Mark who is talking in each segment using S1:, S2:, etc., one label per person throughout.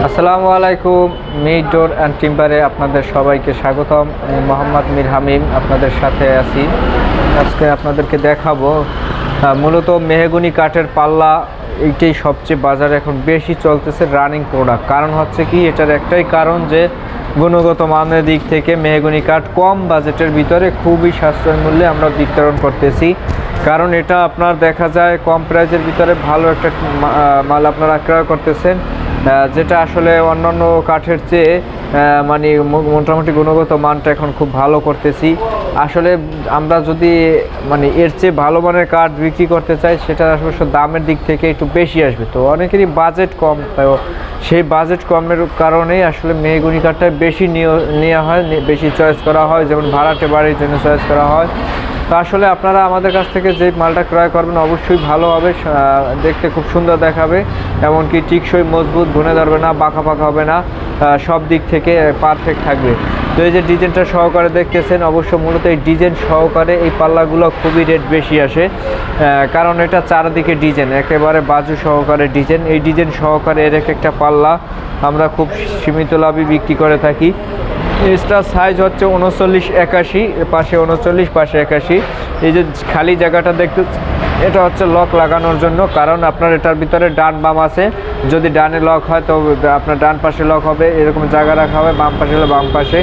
S1: আসসালামু আলাইকুম mid door and টিম্বারে আপনাদের সবাইকে স্বাগতম। আমি মোহাম্মদ মির হামিম, আপনাদের সাথে আছি। আজকে আপনাদেরকে দেখাবো মূলত মেহগুনি কাঠের পাল্লা, এইটাই সবচেয়ে বাজারে এখন বেশি চলতেছে রানিং প্রোডাক্ট কারণ হচ্ছে কি, এটার একটাই কারণ যে, গুণগত মানের দিক থেকে মেহগুনি কাঠ কম বাজেটের ভিতরে খুবই সাশ্রয় মূল্যে আমরা বিতরণ করতেছি। কারণ এটা আপনার দেখা যায় কম প্রাইজের ভিতরে ভালো একটা মাল আপনারা ক্রয় করতেছেন। যেটা আসলে অন্যান্য কাঠের চেয়ে মানে মোটামুটি গুণগত মানটা এখন খুব ভালো করতেছি। আসলে আমরা যদি মানে এর চেয়ে ভালো মানের কাঠ বিক্রি করতে চাই, সেটা আসলে দামের দিক থেকে একটু বেশি আসবে। তো অনেকেরই বাজেট কম, তো সেই বাজেট কমের কারণেই আসলে মেহগুনি কাঠটা বেশি নিয়ে- নেওয়া হয় বেশি চয়েস করা হয়। যেমন ভাড়াটে বাড়ির জন্য চয়েস করা হয়। তো আসলে আপনারা আমাদের কাছ থেকে যে মালটা ক্রয় করবেন অবশ্যই ভালো হবে দেখতে খুব সুন্দর দেখাবে। এমনকি টিকসই মজবুত ঘুনে ধরবে না, বাঁকা পাকা হবে না সব দিক থেকে পারফেক্ট থাকবে। তো এই যে ডিজাইনটা সহকারে দেখতেছেন, অবশ্য মূলত এই ডিজাইন সহকারে এই পাল্লাগুলো খুবই রেট বেশি আসে। কারণ এটা চারদিকে ডিজাইন, একেবারে বাজু সহকারে ডিজাইন। এই ডিজাইন সহকারে এর এক একটা পাল্লা আমরা খুব সীমিত লাভে বিক্রি করে থাকি। এক্সট্রা সাইজ হচ্ছে উনচল্লিশ একাশি, পাশে উনচল্লিশ, পাশে একাশি। এই যে খালি জায়গাটা দেখতে, এটা হচ্ছে লক লাগানোর জন্য, কারণ আপনার এটার ভিতরে ডান বাম আছে। যদি ডানে লক হয়, তো আপনার ডান পাশে লক হবে, এরকম জায়গা রাখা হবে, বাম পাশে হলে বাম পাশে।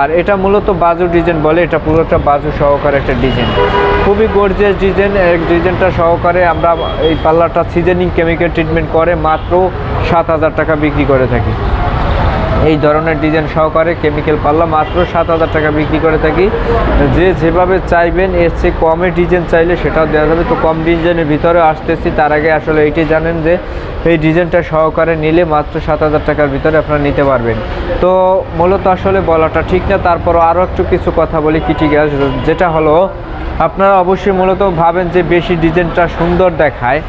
S1: আর এটা মূলত বাজু ডিজাইন বলে, এটা পুরোটা বাজু সহকারে একটা ডিজাইন। খুবই গর্জিয়াস ডিজাইন, এক ডিজাইনটা সহকারে আমরা এই পাল্লাটা সিজনিং কেমিক্যাল ট্রিটমেন্ট করে মাত্র সাত হাজার টাকা বিক্রি করে থাকি। এই ধরনের ডিজাইন সহকারে কেমিক্যাল পাল্লা মাত্র সাত হাজার টাকা বিক্রি করে থাকি। যে যেভাবে চাইবেন, এর চেয়ে কমে ডিজাইন চাইলে সেটাও দেওয়া যাবে। তো কম ডিজাইনের ভিতরে আসতেছি। তার আগে আসলে এইটি জানেন যে এই ডিজাইনটা সহকারে নিলে মাত্র সাত হাজার টাকার ভিতরে আপনারা নিতে পারবেন। তো মূলত আসলে বলাটা ঠিক না, তারপরও আরও একটু কিছু কথা বলি কি ঠিক আছে যেটা হলো, আপনারা অবশ্যই মূলত ভাবেন যে বেশি ডিজাইনটা সুন্দর দেখায়।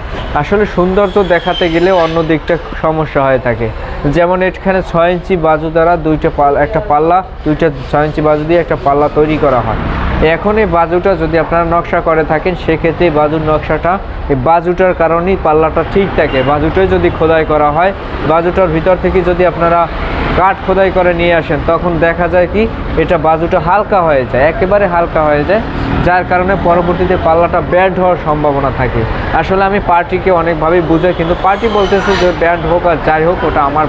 S1: আসলে সৌন্দর্য দেখাতে গেলে অন্য দিকটা সমস্যা হয়ে থাকে। যেমন এখানে ছয় ইঞ্চি বাজু দ্বারা দুইটা পাল, একটা পাল্লা, দুইটা ছয় ইঞ্চি বাজু দিয়ে একটা পাল্লা তৈরি করা হয়। এখন এই বাজুটা যদি আপনারা নকশা করে থাকেন, সেক্ষেত্রে বাজুর নকশাটা, এই বাজুটার কারণেই পাল্লাটা ঠিক থাকে। বাজুটাই যদি খোদাই করা হয়, বাজুটার ভিতর থেকে যদি আপনারা কাঠ খোদাই করে নিয়ে আসেন, তখন দেখা যায় কি, এটা বাজুটা হালকা হয়ে যায়, একেবারে হালকা হয়ে যায়, যার কারণে পরবর্তীতে পাল্লাটা ব্যান্ড হওয়ার সম্ভাবনা থাকে। আসলে আমি পার্টিকে অনেকভাবেই বুঝাই, কিন্তু পার্টি বলতেছে যে ব্যান্ড হোক আর যাই হোক, ওটা আমার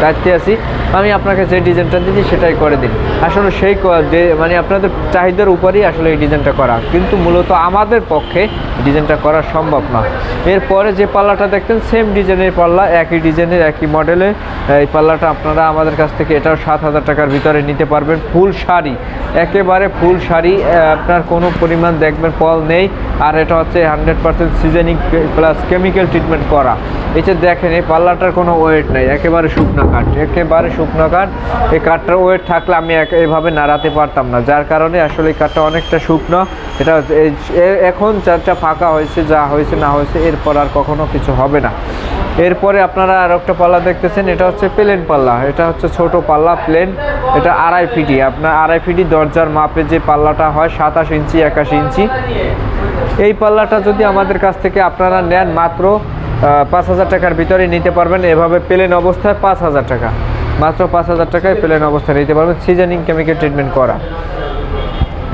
S1: দায়িত্বে আছি। আমি আপনাকে যে ডিজাইনটা দিচ্ছি সেটাই করে দিন। আসলে সেই মানে আপনাদের চাহিদার উপরেই আসলে এই ডিজাইনটা করা। কিন্তু মূলত আমাদের পক্ষে ডিজাইনটা করা সম্ভব না। এরপরে যে পাল্লাটা দেখতেন সেম ডিজাইনের পাল্লা, একই ডিজাইনের একই মডেলে এই পাল্লাটা আপনারা আমাদের কাছ থেকে এটাও সাত হাজার টাকার ভিতরে নিতে পারবেন। ফুল শাড়ি, একেবারে ফুল শাড়ি। আপনার কোনো পরিমাণ দেখবেন ফল নেই। আর এটা হচ্ছে hundred percent seasoning plus chemical treatment করা। যে দেখেন, এই পাল্লাটার কোনো ওয়েট নেই। একেবারে শুকনো কাঠ, একেবারে শুকনো কাঠ। এই কাঠটার ওয়েট থাকলে আমি এভাবে নাড়াতে পারতাম না। যার কারণে আসলে এই কাঠটা অনেকটা শুকনো। এটা এখন চারটা ফাঁকা হয়েছে, যা হয়েছে না হয়েছে, এরপর আর কখনো কিছু হবে না। এরপরে আপনারা আর একটা পাল্লা দেখতেছেন, এটা হচ্ছে প্লেন পাল্লা। এটা হচ্ছে ছোট পাল্লা প্লেন এটা আড়াই ফিটি আপনার আড়াই ফিটি দরজার মাপে যে পাল্লাটা হয়, সাতাশ ইঞ্চি, একাশ ইঞ্চি। এই পাল্লাটা যদি আমাদের কাছ থেকে আপনারা নেন মাত্র পাঁচ হাজার টাকার ভিতরে নিতে পারবেন। এভাবে প্লেন অবস্থায় পাঁচ হাজার টাকা। মাত্র পাঁচ হাজার টাকায় প্লেন অবস্থায় নিতে পারবেন। সিজনিং কেমিক্যাল ট্রিটমেন্ট করা।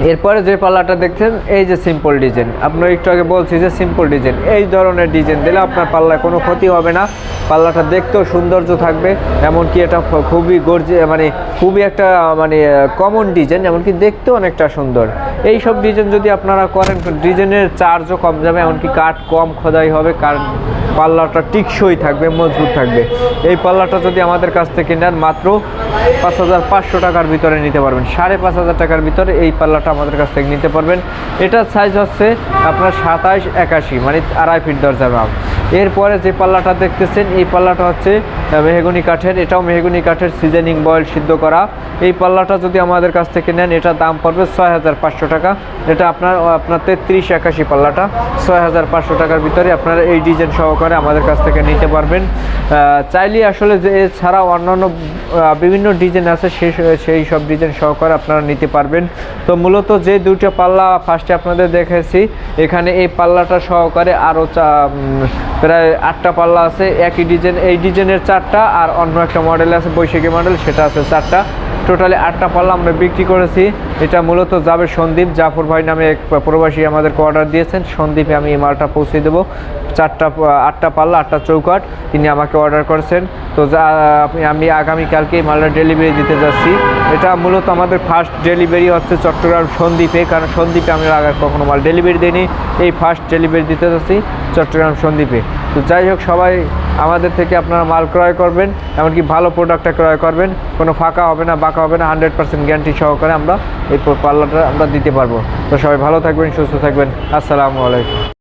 S1: এরপরে যে পাল্লাটা দেখছেন, এই যে সিম্পল ডিজাইন আপনার একটু আগে বলছি যে সিম্পল ডিজাইন এই ধরনের ডিজাইন দিলে আপনার পাল্লায় কোনো ক্ষতি হবে না। পাল্লাটা দেখতেও সৌন্দর্য থাকবে, এমনকি এটা খুবই গর্জে মানে খুবই একটা মানে কমন ডিজাইন এমনকি দেখতেও অনেকটা সুন্দর। এই সব ডিজাইন যদি আপনারা করেন, ডিজাইনের চার্জও কম যাবে, এমনকি কাঠ কম খোদাই হবে, কারণ পাল্লাটা টিকসই থাকবে, মজবুত থাকবে। এই পাল্লাটা যদি আমাদের কাছ থেকে নেন, মাত্র পাঁচ হাজার পাঁচশো টাকার ভিতরে নিতে পারবেন। সাড়ে পাঁচ হাজার টাকার ভিতরে এই পাল্লাটা আমাদের কাছ থেকে নিতে পারবেন। এটার সাইজ হচ্ছে আপনার সাতাইশ একাশি মানে আড়াই ফিট দরজার মাপ এরপরে যে পাল্লাটা দেখতেছেন, এই পাল্লাটা হচ্ছে মেহগনি কাঠের। এটাও মেহগনি কাঠের সিজনিং বয়েল সিদ্ধ করা। এই পাল্লাটা যদি আমাদের কাছ থেকে নেন, এটা দাম পড়বে ছয় হাজার পাঁচশো টাকা। এটা আপনার আপনার তেত্রিশ একাশি পাল্লাটা। ছয় হাজার পাঁচশো টাকার ভিতরে আপনারা এই ডিজাইন সহকারে আমাদের কাছ থেকে নিতে পারবেন। চাইলে আসলে যে এছাড়াও অন্যান্য বিভিন্ন ডিজাইন আছে সেই সেই সব ডিজাইন সহকারে আপনারা নিতে পারবেন। তো মূলত যে দুটো পাল্লা ফার্স্টে আপনাদের দেখেছি, এখানে এই পাল্লাটা সহকারে আরও প্রায় আটটা পাল্লা আছে, একই ডিজাইন এই ডিজাইনের চারটা আর অন্য একটা মডেল আছে, বৈশাখী মডেল সেটা আছে চারটা। টোটালি আটটা পাল্লা আমরা বিক্রি করেছি। এটা মূলত যাবে সন্দীপ, জাফর ভাই নামে এক প্রবাসী আমাদেরকে অর্ডার দিয়েছেন। সন্দীপে আমি এই মালটা পৌঁছে দেবো। চারটা, আটটা পাল্লা, আটটা চৌকাট তিনি আমাকে অর্ডার করেছেন। তো যা আমি আগামীকালকে এই মালটা ডেলিভারি দিতে যাচ্ছি। এটা মূলত আমাদের ফার্স্ট ডেলিভারি হচ্ছে চট্টগ্রাম সন্দ্বীপে, কারণ সন্দ্বীপে আমি আগে কখনো মাল ডেলিভারি দিইনি। এই ফার্স্ট ডেলিভারি দিতে যাচ্ছি চট্টগ্রাম সন্দ্বীপে। তো যাই হোক, সবাই আমাদের থেকে আপনারা মাল ক্রয় করবেন, এমনকি ভালো প্রোডাক্টটা ক্রয় করবেন। কোনো ফাঁকা হবে না, বাঁকা হবে না হান্ড্রেড পার্সেন্ট গ্যারান্টি সহকারে আমরা এই পাল্লাটা আমরা দিতে পারব। তো সবাই ভালো থাকবেন, সুস্থ থাকবেন। আসসালামু আলাইকুম।